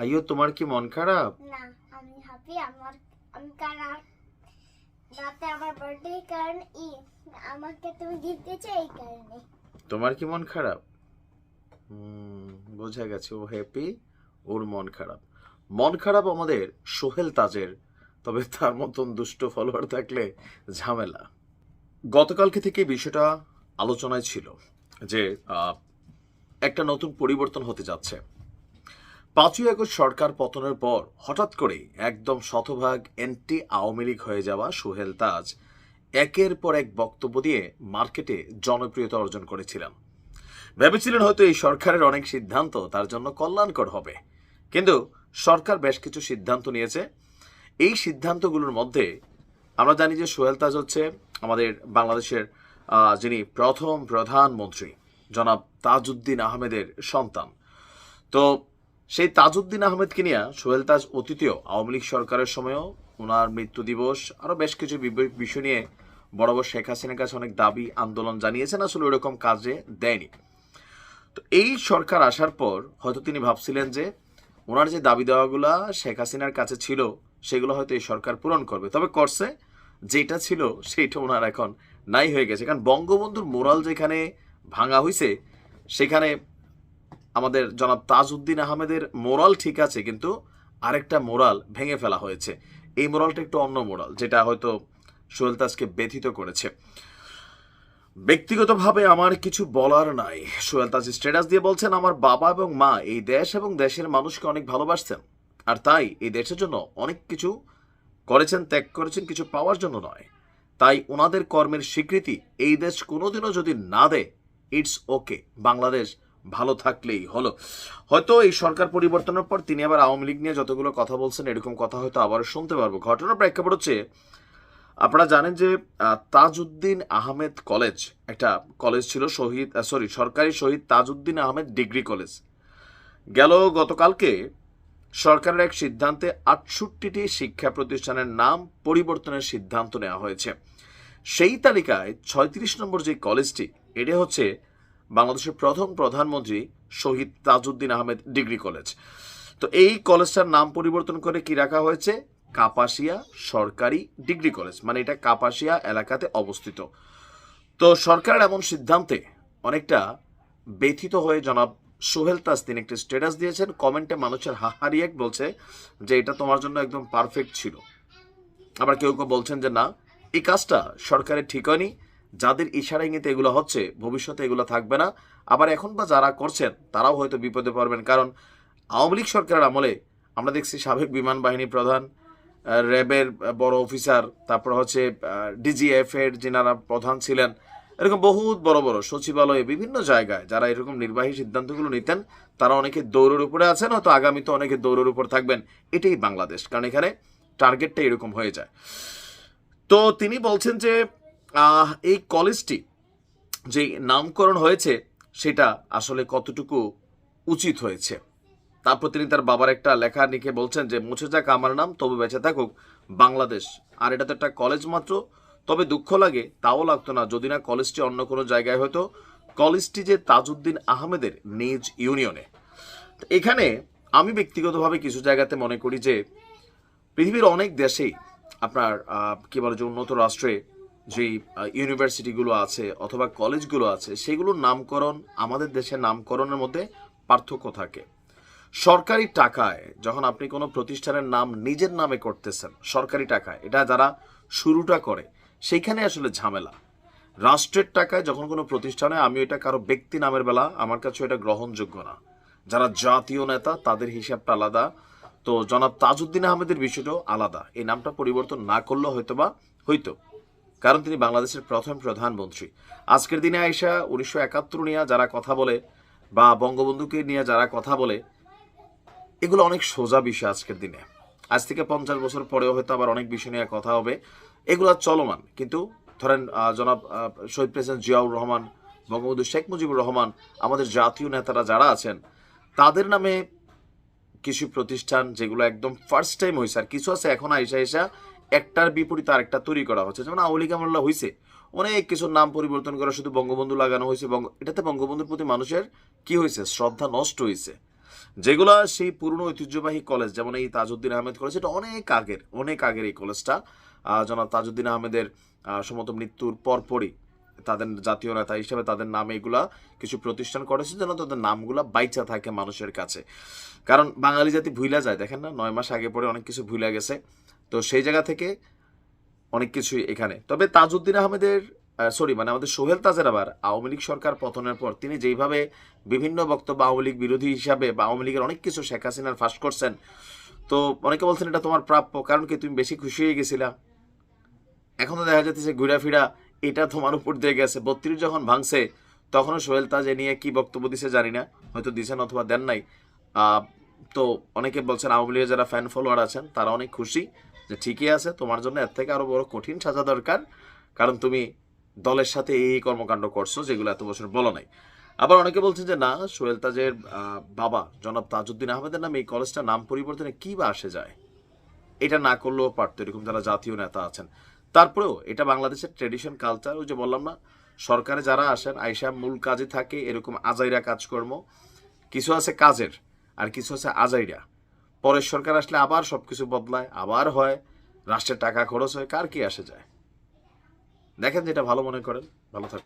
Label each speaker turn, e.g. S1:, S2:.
S1: আইয়ো তোমার কি মন খারাপ?
S2: না আমি হ্যাপি আমার আমি কারণ রাতে আমার বার্থডে কারণ ই আমাকে তুমি গিফট দিয়েছ এই কারণে।
S1: তোমার কি মন খারাপ? হুম, বোঝা গেছে ও হ্যাপি ওর মন খারাপ। মন খারাপ আমাদের সোহেল তাজের তবে তার মতন দুষ্ট ফলোয়ার থাকলে ঝামেলা। গতকালকে থেকে বিষয়টা আলোচনায় ছিল যে একটা নতুন পরিবর্তন হতে যাচ্ছে। পাঁচই আগস্ট সরকার পতনের পর হঠাৎ করে একদম শতভাগ এন্টি আওয়ামী লীগ হয়ে যাওয়া সোহেল তাজ একের পর এক বক্তব্য দিয়ে মার্কেটে জনপ্রিয়তা অর্জন করেছিলেন। ভেবেছিলেন হয়তো এই সরকারের অনেক সিদ্ধান্ত তার জন্য কল্যাণকর হবে। কিন্তু সরকার বেশ কিছু সিদ্ধান্ত নিয়েছে। এই সিদ্ধান্তগুলোর মধ্যে আমরা জানি যে সোহেল তাজ হচ্ছে আমাদের বাংলাদেশের যিনি প্রথম প্রধানমন্ত্রী, জনাব তাজউদ্দিন আহমেদের সন্তান। তো সেই তাজউদ্দিন আহমেদকে নিয়ে সোহেল তাজ অতীতীয় আওয়ামী লীগ সরকারের সময়ও ওনার মৃত্যু দিবস, আরও বেশ কিছু বিষয় নিয়ে বড় বড় শেখ হাসিনার কাছে অনেক দাবি, আন্দোলন জানিয়েছেন, আসলে ওইরকম কাজে দেয়নি। তো এই সরকার আসার পর হয়তো তিনি ভাবছিলেন যে ওনার যে দাবি দেওয়াগুলা শেখ হাসিনার কাছে ছিল, সেগুলো হয়তো এই সরকার পূরণ করবে। তবে করছে, যেটা ছিল সেইটা ওনার এখন নাই হয়ে গেছে। কারণ বঙ্গবন্ধুর মোরাল যেখানে ভাঙা হয়েছে সেখানে আমাদের জনাব তাজউদ্দিন আহমেদের মোরাল ঠিক আছে, কিন্তু আরেকটা মোরাল ভেঙে ফেলা হয়েছে। এই মোরালটা একটু অন্য মোরাল, যেটা হয়তো সোহেল তাজকে ব্যথিত করেছে। ব্যক্তিগতভাবে আমার কিছু বলার নাই। সোহেল তাজ স্ট্যাটাস দিয়ে বলছেন, আমার বাবা এবং মা এই দেশ এবং দেশের মানুষকে অনেক ভালোবাসতেন। আর তাই এই দেশের জন্য অনেক কিছু করেছেন, ত্যাগ করেছেন, কিছু পাওয়ার জন্য নয়। তাই ওনাদের কর্মের স্বীকৃতি এই দেশ কোনোদিনও যদি না দেয় ইটস ওকে বাংলাদেশ ভালো থাকলেই হলো। হয়তো এই সরকার পরিবর্তনের পর তিনি আবার আওয়ামী লীগ নিয়ে যতগুলো কথা বলছেন, এরকম কথা হয়তো আবার শুনতে পারব। ঘটনার প্রেক্ষাপট হচ্ছে, আপনারা জানেন যে তাজউদ্দিন আহমেদ কলেজ, একটা কলেজ ছিল শহীদ সরি, সরকারি শহীদ তাজউদ্দিন আহমেদ ডিগ্রি কলেজ। গেল গতকালকে সরকারের এক সিদ্ধান্তে আটষট্টিটি শিক্ষা প্রতিষ্ঠানের নাম পরিবর্তনের সিদ্ধান্ত নেওয়া হয়েছে। সেই তালিকায় ছয়ত্রিশ নম্বর যে কলেজটি, এটা হচ্ছে বাংলাদেশের প্রথম প্রধানমন্ত্রী শহীদ তাজউদ্দিন আহমেদ ডিগ্রি কলেজ। তো এই কলেজটার নাম পরিবর্তন করে কি রাখা হয়েছে? কাপাসিয়া সরকারি ডিগ্রি কলেজ মানে এটা কাপাসিয়া এলাকাতে অবস্থিত। তো সরকারের এমন সিদ্ধান্তে অনেকটা ব্যথিত হয়ে জনাব সোহেল তাজ তিনি একটি স্ট্যাটাস দিয়েছেন। কমেন্টে মানুষের হাহারিয়েক বলছে যে এটা তোমার জন্য একদম পারফেক্ট ছিল। আবার কেউ কেউ বলছেন যে না, এই কাজটা সরকারের ঠিক হয়নি। যাদের ইশারা ইঙ্গিতে এগুলো হচ্ছে, ভবিষ্যতে এগুলো থাকবে না। আবার এখন বা যারা করছেন, তারাও হয়তো বিপদে পড়বেন। কারণ আওয়ামী লীগ সরকারের আমলে আমরা দেখছি সাবেক বিমান বাহিনী প্রধান র্যাবের বড় অফিসার, তারপর হচ্ছে ডিজিএফ এর যিনারা প্রধান ছিলেন, এরকম বহুত বড় বড় সচিবালয়ে বিভিন্ন জায়গায় যারা এরকম নির্বাহী সিদ্ধান্তগুলো নিতেন, তারা অনেকে দৌড়ের উপরে আছেন, হয়তো আগামীতে অনেকে দৌড়ের উপর থাকবেন। এটাই বাংলাদেশ। কারণ এখানে টার্গেটটা এরকম হয়ে যায়। তো তিনি বলছেন যে এই কলেজটি যে নামকরণ হয়েছে, সেটা আসলে কতটুকু উচিত হয়েছে? তারপর তিনি তার বাবার একটা লেখা লিখে বলছেন যে, মুছে যাক আমার নাম, তবে বেঁচে থাকুক বাংলাদেশ। আর এটা তো একটা কলেজ মাত্র, তবে দুঃখ লাগে, তাও লাগতো না, যদি না কলেজটি অন্য কোনো জায়গায় হতো। কলেজটি যে তাজউদ্দিন আহমেদের নিজ ইউনিয়নে। এখানে আমি ব্যক্তিগতভাবে কিছু জায়গাতে মনে করি যে, পৃথিবীর অনেক দেশেই আপনার কী বলে যে উন্নত রাষ্ট্রে যেই ইউনিভার্সিটিগুলো আছে অথবা কলেজগুলো আছে, সেগুলোর নামকরণ, আমাদের দেশের নামকরণের মধ্যে পার্থক্য থাকে। সরকারি টাকায় যখন আপনি কোনো প্রতিষ্ঠানের নাম নিজের নামে করতেছেন, সরকারি টাকায়, এটা যারা শুরুটা করে, সেইখানে আসলে ঝামেলা। রাষ্ট্রের টাকায় যখন কোনো প্রতিষ্ঠানে আমি এটা কারও ব্যক্তি নামের বেলা, আমার কাছে এটা গ্রহণযোগ্য না। যারা জাতীয় নেতা, তাদের হিসাবটা আলাদা। তো জনাব তাজউদ্দিন আহমেদের বিষয়টাও আলাদা। এই নামটা পরিবর্তন না করলেও হয়তো। বা হইতো কারণ তিনি বাংলাদেশের প্রথম প্রধানমন্ত্রী। আজকের দিনে আইসা উনিশশো একাত্তর নিয়ে যারা কথা বলে বা বঙ্গবন্ধুকে নিয়ে যারা কথা বলে, এগুলো অনেক সোজা বিষয় আজকের দিনে। আজ থেকে পঞ্চাশ বছর পরেও হয়তো আবার অনেক বিষয় নিয়ে কথা হবে। এগুলো চলমান। কিন্তু ধরেন জনাব শহীদ প্রেসিডেন্ট জিয়াউর রহমান, বঙ্গবন্ধু শেখ মুজিবুর রহমান, আমাদের জাতীয় নেতারা যারা আছেন, তাদের নামে কিছু প্রতিষ্ঠান যেগুলো একদম ফার্স্ট টাইম হয়েছে, আর কিছু আছে এখন আইসা আইসা একটার বিপরীতে আরেকটা তৈরি করা হচ্ছে। যেমন আওয়ামী লীগ হয়েছে অনেক কিছুর নাম পরিবর্তন করা শুধু বঙ্গবন্ধু লাগানো হয়েছে বঙ্গ এটাতে বঙ্গবন্ধুর প্রতি মানুষের কি হয়েছে শ্রদ্ধা নষ্ট হয়েছে যেগুলা সেই পুরনো ঐতিহ্যবাহী কলেজ যেমন এই তাজউদ্দিন আহমেদ কলেজ এটা অনেক আগের অনেক আগের এই কলেজটা জনাব তাজউদ্দিন আহমেদের আহ, সম্ভবত মৃত্যুর পরপরই তাদের জাতীয় নেতা হিসেবে তাদের নামে এগুলা কিছু প্রতিষ্ঠান করেছে যেন তাদের নামগুলা বাইচা থাকে মানুষের কাছে। কারণ বাঙালি জাতি ভুইলা যায় দেখেন না? নয় মাস আগে পরে অনেক কিছু ভুইলা গেছে। তো সেই জায়গা থেকে অনেক কিছুই এখানে। তবে তাজউদ্দিন আহমেদের সরি মানে আমাদের সোহেল তাজের আবার আওয়ামী লীগ সরকার পতনের পর তিনি যেইভাবে বিভিন্ন বক্তব্য আওয়ামী লীগ বিরোধী হিসাবে বা আওয়ামী লীগের অনেক কিছু শেখ হাসিনার ফাঁস করছেন, তো অনেকে বলছেন এটা তোমার প্রাপ্য, কারণ কি তুমি বেশি খুশি হয়ে গেছিলা? এখন তো দেখা যাচ্ছে ঘুরা ফিরা এটা তোমার উপর দিয়ে গেছে। বত্রিশ যখন ভাঙছে, তখনও সোহেল তাজ এ নিয়ে কি বক্তব্য দিছে জানি না, হয়তো দিছেন অথবা দেন নাই। তো অনেকে বলছেন আওয়ামী লীগের যারা ফ্যান ফলোয়ার আছেন, তারা অনেক খুশি। যে ঠিকই আছে, তোমার জন্য এর থেকে আরও বড় কঠিন সাজা দরকার। কারণ তুমি দলের সাথে এই কর্মকাণ্ড করছ, যেগুলো এত বছর বলো নাই। আবার অনেকে বলছেন যে, না সোহেল তাজের বাবা জনাব তাজউদ্দিন আহমেদের নামে এই কলেজটার নাম পরিবর্তনে কি বা আসে যায়? এটা না করলেও পারতো, এরকম যারা জাতীয় নেতা আছেন। তারপরেও এটা বাংলাদেশের ট্রেডিশন, কালচার, ওই যে বললাম না, সরকারে যারা আসেন আইসা মূল কাজে থাকে, এরকম আজাইরা কাজকর্ম। কিছু আছে কাজের, আর কিছু আছে আজাইরা। পরের সরকার আসলে আবার সব কিছু বদলায়, আবার হয়, রাষ্ট্রের টাকা খরচ হয়, কার কি আসে যায়? দেখেন যেটা ভালো মনে করেন, ভালো থাকুন।